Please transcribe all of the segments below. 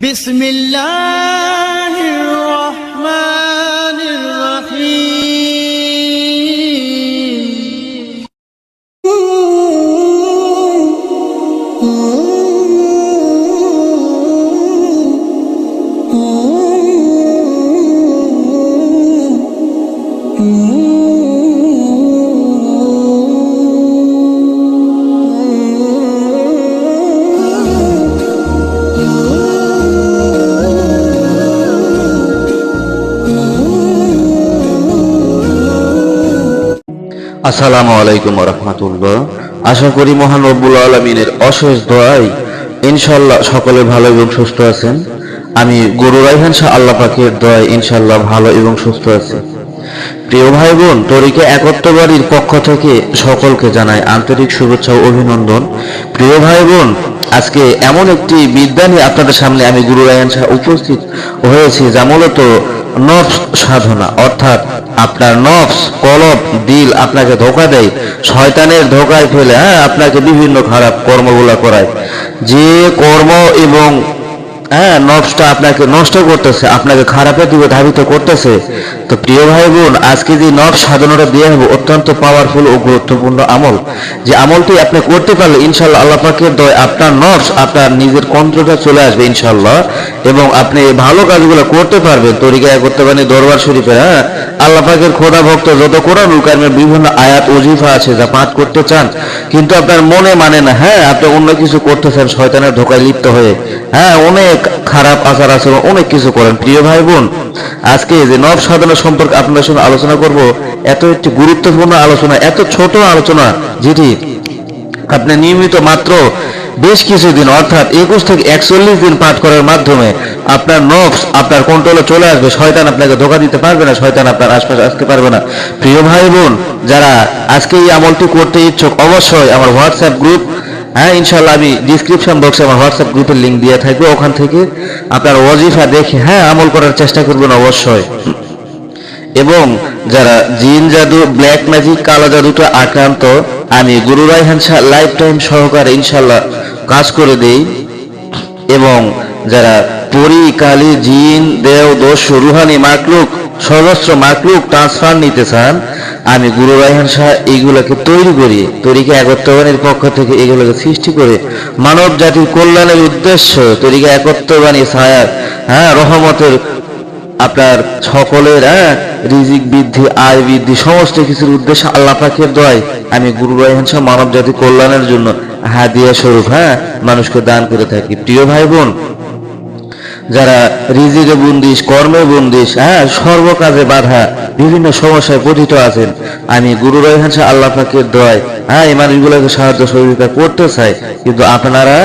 Bismillahirrahmanirrahim. আসসালামু আলাইকুম রহমতুল্লাহ। আশা করি মহান রব্বুল আলমিনের অশেষ দোয়াই ইনশাল্লাহ সকলে ভালো এবং সুস্থ আছেন। আমি গুরু রাইহান শাহ আল্লাহ পাখির দোয়াই ইনশাল্লাহ ভালো এবং সুস্থ আছি। প্রিয় ভাই বোন তরিকে একত্রবাড়ির পক্ষ থেকে সকলকে জানাই আন্তরিক শুভেচ্ছা ও অভিনন্দন। প্রিয় ভাই বোন আজকে এমন একটি বিদ্যা নিয়ে আপনাদের সামনে আমি গুরু রায়ন শাহ উপস্থিত হয়েছি, যা মূলত নফস সাধনা। অর্থাৎ আপনার নফস, কলব, দিল আপনাকে ধোকা দেয়, শয়তানের ধোকায় ফেলে হ্যাঁ আপনাকে বিভিন্ন খারাপ কর্মগুলা করায়। যে কর্ম এবং হ্যাঁ নফসটা আপনাকে নষ্ট করতেছে, আপনাকে খারাপের দিকে ধাবিত করতেছে। তো প্রিয় ভাই বোন আজকে যে নফস সাধনাটা দিয়ে হবে অত্যন্ত পাওয়ারফুল ও গুরুত্বপূর্ণ আমল। যে আমলটি আপনি করতে পারলে ইনশাল্লাহ আল্লাহ পাকের দয় আপনার নফস, আপনার নিজের কন্ত্রটা চলে আসবে ইনশাল্লাহ এবং আপনি ভালো কাজগুলো করতে পারবেন, তরিকায় করতে পারেন দরবার শরীফে হ্যাঁ। আল্লাহ পাকের খোদা ভক্ত যত কোরআনুল কারিমের বিভিন্ন আয়াত, ওজিফা আছে যা পাঠ করতে চান, কিন্তু আপনার মনে মানে না হ্যাঁ আপনি অন্য কিছু করতে চান শয়তানের ধোকায় লিপ্ত হয়ে। হ্যাঁ অনেক খারাপ আচার আচরণ, অনেক কিছু করেন। প্রিয় ভাই বোন, আজকে যে নব সাধনা সম্পর্কে আপনাদের সঙ্গে আলোচনা করব, এত একটি গুরুত্বপূর্ণ আলোচনা, এত ছোট আলোচনা, যেটি আপনি নিয়মিত মাত্র বেশ কিছুদিন, অর্থাৎ একুশ থেকে একচল্লিশ দিন পাঠ করার মাধ্যমে আপনার নফস, আপনার কন্ট্রোলে চলে আসবে, শয়তান আপনাকে ধোকা দিতে পারবে না, শয়তান আপনার আশপাশে আসতে পারবে না। প্রিয় ভাই বোন, যারা আজকে এই আমলটি করতে ইচ্ছুক, অবশ্যই আমার হোয়াটসঅ্যাপ গ্রুপ হ্যাঁ ইনশাল্লাহ আমি ডিসক্রিপশন বক্সে আমার হোয়াটসঅ্যাপ গ্রুপের লিঙ্ক দিয়ে থাকবে, ওখান থেকে আপনার ওয়াজিফা দেখে হ্যাঁ আমল করার চেষ্টা করবেন অবশ্যই। এবং যারা জিন জাদু ব্ল্যাক ম্যাজিক কালো জাদুতে আক্রান্ত, আমি গুরু রায়হান লাইফ টাইম সহকারে ইনশাল্লাহ কাজ করে দেই। এবং যারা পরি, কালী, জিন, দেও, দোষ, রুহানি, মাকলুক সহস্র মাকলুক, ট্রান্সফার নিতে চান, আমি গুরু রায়হান শাহ এইগুলোকে তৈরি করি, তরিকা একত্রবাণীর পক্ষ থেকে এগুলোকে সৃষ্টি করে মানব জাতির কল্যাণের উদ্দেশ্য তরিকা একত্রবাণী ছায়া হ্যাঁ রহমতের আপনার সকলের হ্যাঁ রিজিক বৃদ্ধি, আয় বৃদ্ধি, সমস্ত কিছুর উদ্দেশ্যে আল্লাহ পাকের দয় আমি গুরু রায়হান শাহ মানব জাতির কল্যাণের জন্য হাদিয়া স্বরূপ হ্যাঁ মানুষকে দান করে থাকি। প্রিয় ভাই বোন যারা রিজিকে বন্দিশ, কর্মে বন্দিশ হ্যাঁ সর্বকাজে বাধা, বিভিন্ন সমস্যায় পতিত আছেন, আমি গুরু রয়হান শাহ আল্লাহ পাকের দয় হ্যাঁ এই মানুষগুলোকে সাহায্য সহযোগিতা করতে চাই। কিন্তু আপনারা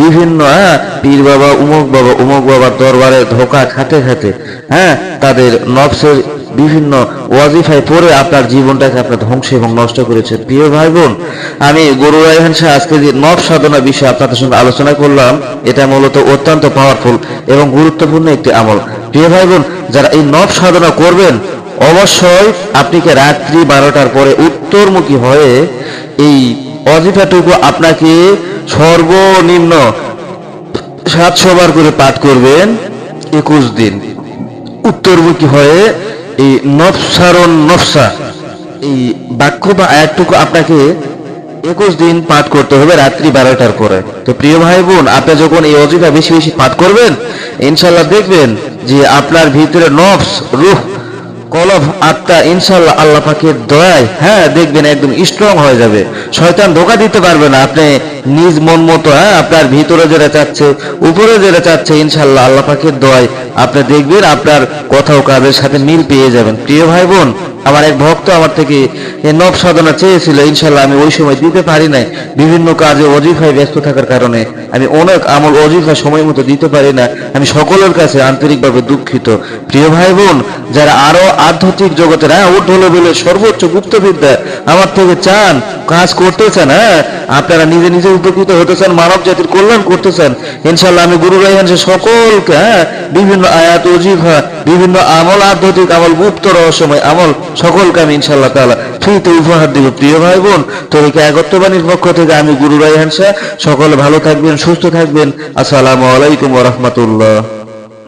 বিভিন্ন হ্যাঁ পীর বাবা, উমুক বাবা, উমুক বাবার দরবারে ধোকা খাতে খাতে হ্যাঁ তাদের নফসের বিভিন্ন ওয়াজিফায় পড়ে আপনার জীবনটাকে আপনার ধ্বংস এবং নষ্ট করেছে। প্রিয় ভাই বোন আমি গরু রায়হান শাহ আজকে যে নব সাধনা বিষয়ে আপনাদের সঙ্গে আলোচনা করলাম, এটা মূলত অত্যন্ত পাওয়ারফুল এবং গুরুত্বপূর্ণ একটি আমল। প্রিয় ভাই বোন যারা এই নব সাধনা করবেন, অবশ্যই আপনিকে রাত্রি বারোটার পরে উত্তরমুখী হয়ে এই অজিফাটুকু আপনাকে সর্বনিম্ন সাতশো বার করে পাঠ করবেন, একুশ দিন। উত্তরমুখী হয়ে এই নফসারণ নফসা, এই বাক্য বা আয়াতটুকু আপনাকে একুশ দিন পাঠ করতে হবে রাত্রি বারোটার পরে। তো প্রিয় ভাই বোন, আপনি যখন এই অজিফা বেশি বেশি পাঠ করবেন ইনশাল্লাহ দেখবেন যে আপনার ভিতরে নফস, রুহ কলব আত্মা ইনশাল্লাহ আল্লাহ পাখির দয়ায় হ্যাঁ দেখবেন একদম স্ট্রং হয়ে যাবে। শয়তান ধোকা দিতে পারবে না। আপনি নিজ মন মতো হ্যাঁ আপনার ভিতরে যেটা চাচ্ছে, উপরে যেটা চাচ্ছে ইনশাল্লাহ আল্লাহ পাখির দয়ায় আপনি দেখবেন আপনার কথাও কাজের সাথে মিল পেয়ে যাবেন। প্রিয় ভাই বোন আমার এক ভক্ত আমার থেকে নব সাধনা চেয়েছিল ইনশাল্লাহ আমি ওই সময় দিতে পারি নাই। বিভিন্ন কাজে অজিফায় ব্যস্ত থাকার কারণে আমি অনেক আমল অজিফা সময় মতো দিতে পারি না। আমি সকলের কাছে আন্তরিকভাবে দুঃখিত। প্রিয় ভাই বোন যারা আরও আধ্যাত্মিক জগতের হ্যাঁ উঠলে বলে সর্বোচ্চ গুপ্তবিদ্যা আমার থেকে চান, কাজ করতে চান হ্যাঁ আপনারা নিজে নিজে উপকৃত হতে চান, মানব জাতির কল্যাণ করতে চান ইনশাল্লাহ আমি গুরু রাইহান সকলকে হ্যাঁ বিভিন্ন আয়াত অজিফা বিভিন্ন আমল, আধ্যাত্মিক আমল গুপ্ত রহস্যময় আমল, সকলকে আমি ইনশাল্লাহ তালা ফ্রিতে উপহার দিব। প্রিয় ভাই বোন তোদেরকে একত্রবাণীর পক্ষ থেকে আমি গুরু রায়হান শাহ। সকলে ভালো থাকবেন, সুস্থ থাকবেন। আসসালামু আলাইকুম রাহমাতুল্লাহ।